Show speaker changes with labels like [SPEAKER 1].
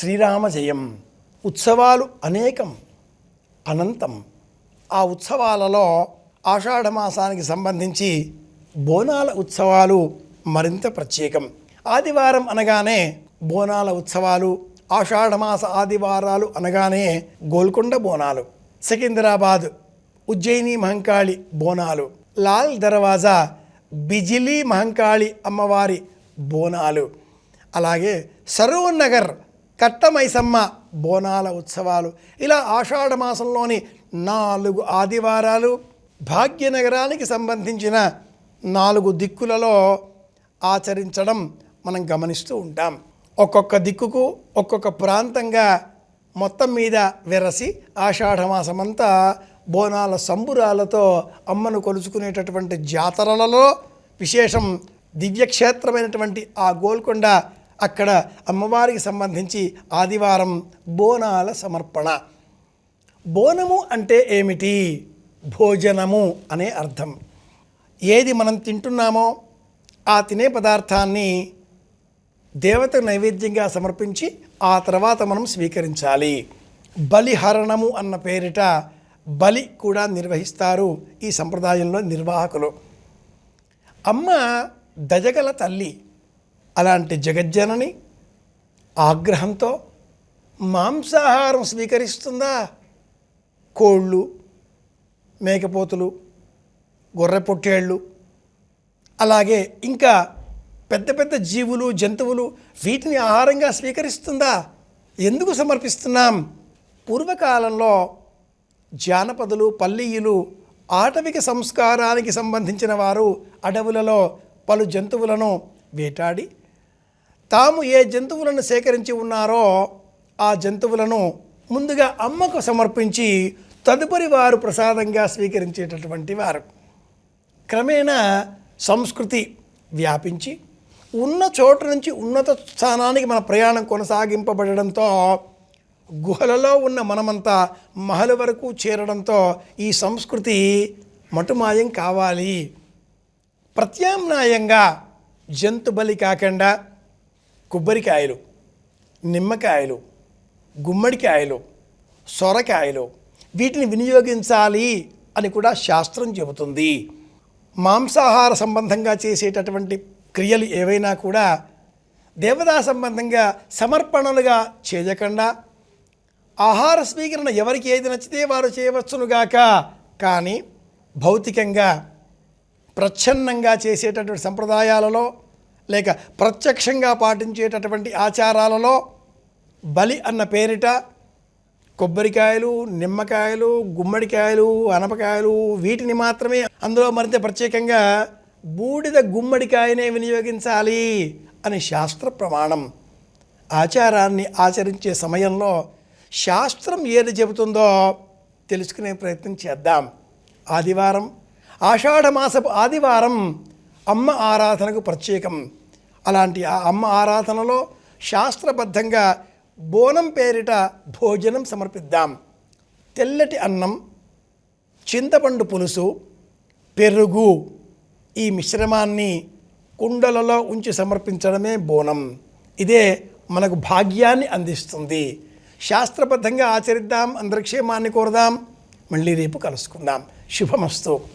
[SPEAKER 1] శ్రీరామ జయం ఉత్సవాలు అనేకం. అనంతం. ఆ ఉత్సవాలలో ఆషాఢ మాసానికి సంబంధించి బోనాల ఉత్సవాలు మరింత ప్రత్యేకం. ఆదివారం అనగానే బోనాల ఉత్సవాలు ఆషాఢమాస ఆదివారాలు అనగానే గోల్కొండ బోనాలు సికింద్రాబాద్ ఉజ్జయిని మహంకాళి బోనాలు లాల్ దర్వాజా బిజిలీ మహంకాళి అమ్మవారి బోనాలు అలాగే సరూర్ నగర్ కట్టమైసమ్మ బోనాల ఉత్సవాలు. ఇలా ఆషాఢ మాసంలోని నాలుగు ఆదివారాలు భాగ్యనగరానికి సంబంధించిన నాలుగు దిక్కులలో ఆచరించడం మనం గమనిస్తూ ఉంటాం. ఒక్కొక్క దిక్కుకు ఒక్కొక్క ప్రాంతంగా మొత్తం మీద వెరసి ఆషాఢమాసమంతా బోనాల సంబురాలతో అమ్మను కొలుచుకునేటటువంటి జాతరలలో విశేషం దివ్యక్షేత్రమైనటువంటి ఆ గోల్కొండ అక్కడ అమ్మవారికి సంబంధించి ఆదివారం బోనాల సమర్పణ. బోనము అంటే ఏమిటి? భోజనము అనే అర్థం. ఏది మనం తింటున్నామో ఆ తినే పదార్థాన్ని దేవత నైవేద్యంగా సమర్పించి ఆ తర్వాత మనం స్వీకరించాలి. బలిహరణము అన్న పేరిట బలి కూడా నిర్వహిస్తారు ఈ సంప్రదాయంలో నిర్వాహకులు. అమ్మ దజగల తల్లి. అలాంటి జగజ్జనని ఆగ్రహంతో మాంసాహారం స్వీకరిస్తుందా? కోళ్ళు మేకపోతులు గొర్రె పొట్టేళ్ళు అలాగే ఇంకా పెద్ద పెద్ద జీవులు జంతువులు వీటిని ఆహారంగా స్వీకరిస్తుందా? ఎందుకు సమర్పిస్తున్నాం? పూర్వకాలంలో జానపదులు పల్లీయులు ఆటవిక సంస్కారానికి సంబంధించిన వారు అడవులలో పలు జంతువులను వేటాడి తాము ఏ జంతువులను సేకరించి ఉన్నారో ఆ జంతువులను ముందుగా అమ్మకు సమర్పించి తదుపరి వారు ప్రసాదంగా స్వీకరించేటటువంటి వారు. క్రమేణా సంస్కృతి వ్యాపించి ఉన్న చోట నుంచి ఉన్నత స్థానానికి మన ప్రయాణం కొనసాగింపబడడంతో గుహలలో ఉన్న మనమంతా మహల వరకు చేరడంతో ఈ సంస్కృతి మటుమాయం కావాలి. ప్రత్యామ్నాయంగా జంతు బలి కాకుండా కొబ్బరికాయలు నిమ్మకాయలు గుమ్మడికాయలు సొరకాయలు వీటిని వినియోగించాలి అని కూడా శాస్త్రం చెబుతుంది. మాంసాహార సంబంధంగా చేసేటటువంటి క్రియలు ఏవైనా కూడా దేవతా సంబంధంగా సమర్పణలుగా చేయకుండా ఆహార స్వీకరణ ఎవరికి ఏది నచ్చితే వారు చేయవచ్చునుగాక కానీ భౌతికంగా ప్రచ్ఛన్నంగా చేసేటటువంటి సంప్రదాయాలలో లేక ప్రత్యక్షంగా పాటించేటటువంటి ఆచారాలలో బలి అన్న పేరిట కొబ్బరికాయలు నిమ్మకాయలు గుమ్మడికాయలు అనపకాయలు వీటిని మాత్రమే అందులో మరింత ప్రత్యేకంగా బూడిద గుమ్మడికాయనే వినియోగించాలి అని శాస్త్ర ప్రమాణం. ఆచారాన్ని ఆచరించే సమయంలో శాస్త్రం ఏది చెబుతుందో తెలుసుకునే ప్రయత్నం చేద్దాం. ఆదివారం ఆషాఢమాసపు ఆదివారం అమ్మ ఆరాధనకు ప్రత్యేకం. అలాంటి ఆ అమ్మ ఆరాధనలో శాస్త్రబద్ధంగా బోనం పేరిట భోజనం సమర్పిద్దాం. తెల్లటి అన్నం చింతపండు పులుసు పెరుగు ఈ మిశ్రమాన్ని కుండలలో ఉంచి సమర్పించడమే బోనం. ఇదే మనకు భాగ్యాన్ని అందిస్తుంది. శాస్త్రబద్ధంగా ఆచరిద్దాం అందరి క్షేమాన్ని కోరదాం. మళ్ళీ రేపు కలుసుకుందాం. శుభమస్తు.